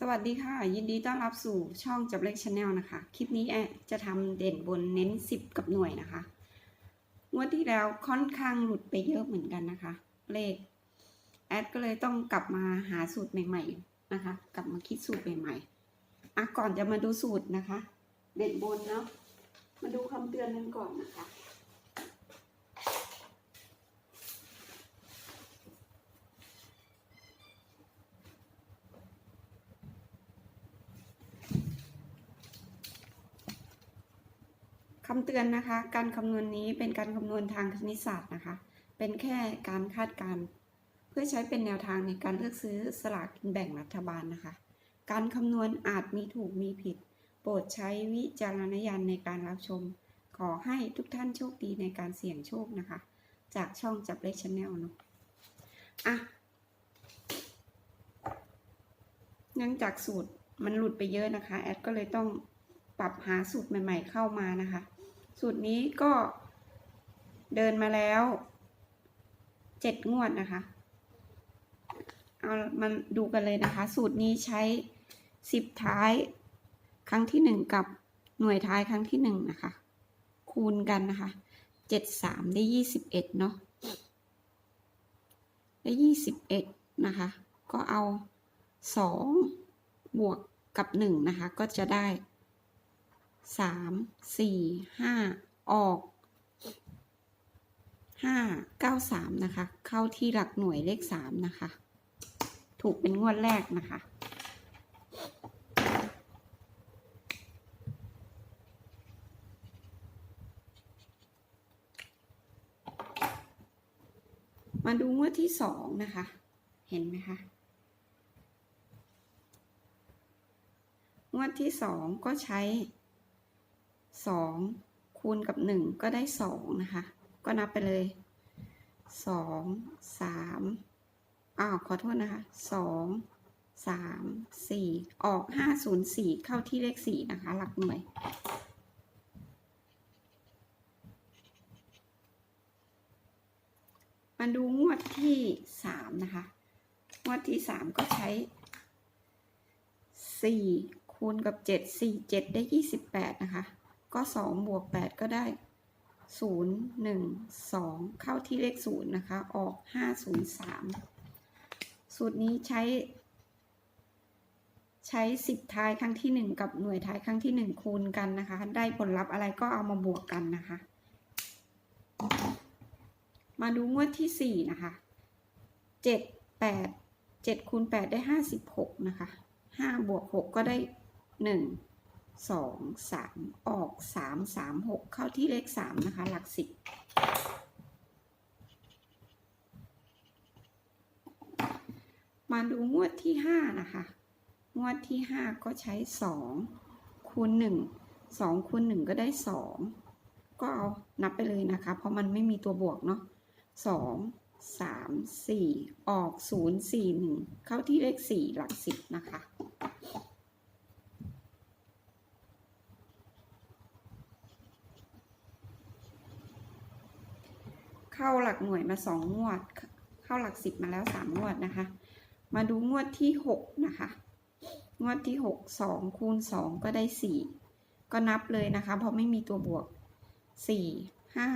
สวัสดีค่ะ ยินดีต้อนรับสู่ช่องจับเลขชาแนลนะคะ คลิปนี้แอดจะทำเด่นบนเน้น 10 กับหน่วยนะคะงวดที่แล้วค่อนข้างหลุดไปเยอะเหมือนกันนะคะ เลข แอดก็เลยต้องกลับมาหาสูตรใหม่ ๆนะคะ กลับมาคิดสูตรใหม่ๆอะก่อนจะมาดูสูตรนะคะ เด่นบนเนาะมาดูคำเตือนกันก่อนนะคะำเตือนนะคะ การคำนวณนี้เป็นการคำนวณทางคณิตศาสตร์นะคะ เป็นแค่การคาดการณ์เพื่อใช้เป็นแนวทางในการเลือกซื้อสลากกินแบ่งรัฐบาลนะคะ การคำนวณอาจมีถูกมีผิด โปรดใช้วิจารณญาณในการรับชม ขอให้ทุกท่านโชคดีในการเสี่ยงโชคนะคะ จากช่องจับเลขชาแนลเนาะอะเนื่องจากสูตรมันหลุดไปเยอะนะคะ แอดก็เลยต้องปรับหาสูตรใหม่ ๆ เข้ามานะคะ สูตรนี้ก็เดินมาแล้วเจ็ดงวดนะคะ เอามาดูกันเลยนะคะ สูตรนี้ใช้สิบท้ายครั้งที่หนึ่งกับหน่วยท้ายครั้งที่หนึ่งนะคะ คูณกันนะคะเจ็ดสามได้ยี่สิบเอ็ดเนาะได้ยี่สิบเอ็ดนะคะ ก็เอาสองบวกกับหนึ่งนะคะ ก็จะได้ สามสี่ห้าออกห้าเก้าสามนะคะ เข้าที่หลักหน่วยเลขสามนะคะ ถูกเป็นงวดแรกนะคะมาดูงวดที่สองนะคะ เห็นไหมคะ งวดที่สองก็ใช้ สองคูณกับหนึ่งก็ได้สองนะคะ ก็นับไปเลยสองสามอ้าวขอโทษนะคะสองสามสี่ออกห้าศูนย์สี่เข้าที่เลขสี่นะคะ หลักหน่วย มาดูงวดที่สามนะคะ งวดที่สามก็ใช้สี่คูณกับเจ็ดสี่เจ็ดได้ยี่สิบแปดนะคะ ก็สองบวกแปดก็ได้ศูนย์หนึ่งสองเข้าที่เลขศูนย์นะคะ ออกห้าศูนย์สามสูตรนี้ใช้ ใช้สิบท้ายครั้งที่หนึ่งกับหน่วยท้ายครั้งที่หนึ่งคูณกันนะคะ ได้ผลลัพธ์อะไรก็เอามาบวกกันนะคะ มาดูงวดที่สี่นะคะเจ็ดแปดเจ็ดคูณแปดได้ห้าสิบหกนะคะห้าบวกหกก็ได้หนึ่ง สองสามออกสามสามหกเข้าที่เลขสามนะคะ หลักสิบมาดูงวดที่ห้านะคะ งวดที่ห้าก็ใช้สองคูณหนึ่งสองคูณหนึ่งก็ได้สองก็เอานับไปเลยนะคะ เพราะมันไม่มีตัวบวกเนาะสองสามสี่ออกศูนย์สี่หนึ่งเข้าที่เลขสี่หลักสิบนะคะ เข้าหลักหน่วยมาสองงวด เข้าหลักสิบมาแล้วสามงวดนะคะ มาดูงวดที่หกนะคะ งวดที่หกสองคูณสองก็ได้สี่ก็นับเลยนะคะ เพราะไม่มีตัวบวกสี่ห้า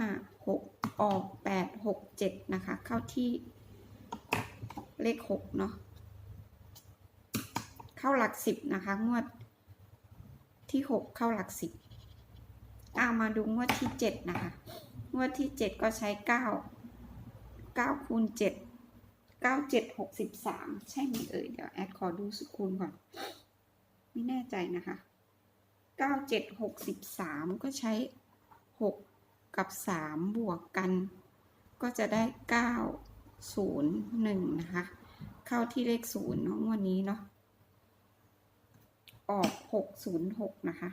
หกออกแปดหกเจ็ดนะคะ เข้าที่เลขหกเนาะเข้าหลักสิบนะคะ งวดที่หกเข้าหลักสิบอามาดูงวดที่เจ็ดนะคะ งวดที่เจ็ดก็ใช้เก้าเก้าคูณเจ็ดเก้าเจ็ดหกสิบสามใช่ไหมเอ่ยเดี๋ยวแอดขอดูสุคูณก่อน ไม่แน่ใจนะคะเก้าเจ็ดหกสิบสามก็ใช้หกกับสามบวกกัน ก็จะได้เก้าศูนย์หนึ่งนะคะ เข้าที่เลขศูนย์เนาะวันนี้เนาะออกหกศูนย์หกนะคะ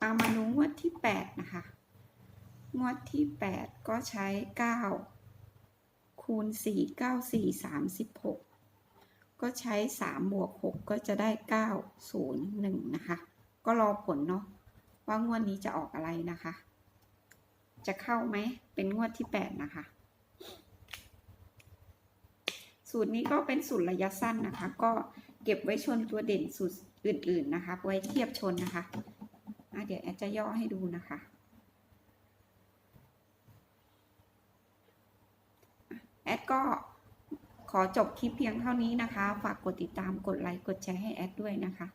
เอามาดูงวดที่แปดนะคะ งวดที่แปดก็ใช้เก้าคูณสี่เก้าสี่สามสิบหกก็ใช้สามบวกหกก็จะได้เก้าศูนย์หนึ่งนะคะ ก็รอผลเนาะว่างวดนี้จะออกอะไรนะคะ จะเข้าไหม เป็นงวดที่แปดนะคะ สูตรนี้ก็เป็นสูตรระยะสั้นนะคะ ก็เก็บไว้ชนตัวเด่นสูตรอื่น ๆ นะคะ ไว้เทียบชนนะคะ อะเดี๋ยวแอดจะย่อให้ดูนะคะ แอดก็ขอจบคลิปเพียงเท่านี้นะคะ ฝากกดติดตาม กดไลค์ กดแชร์ให้แอดด้วยนะคะ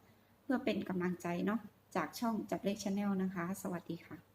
เพื่อเป็นกำลังใจเนาะ จากช่องจับเลขชาแนลนะคะ สวัสดีค่ะ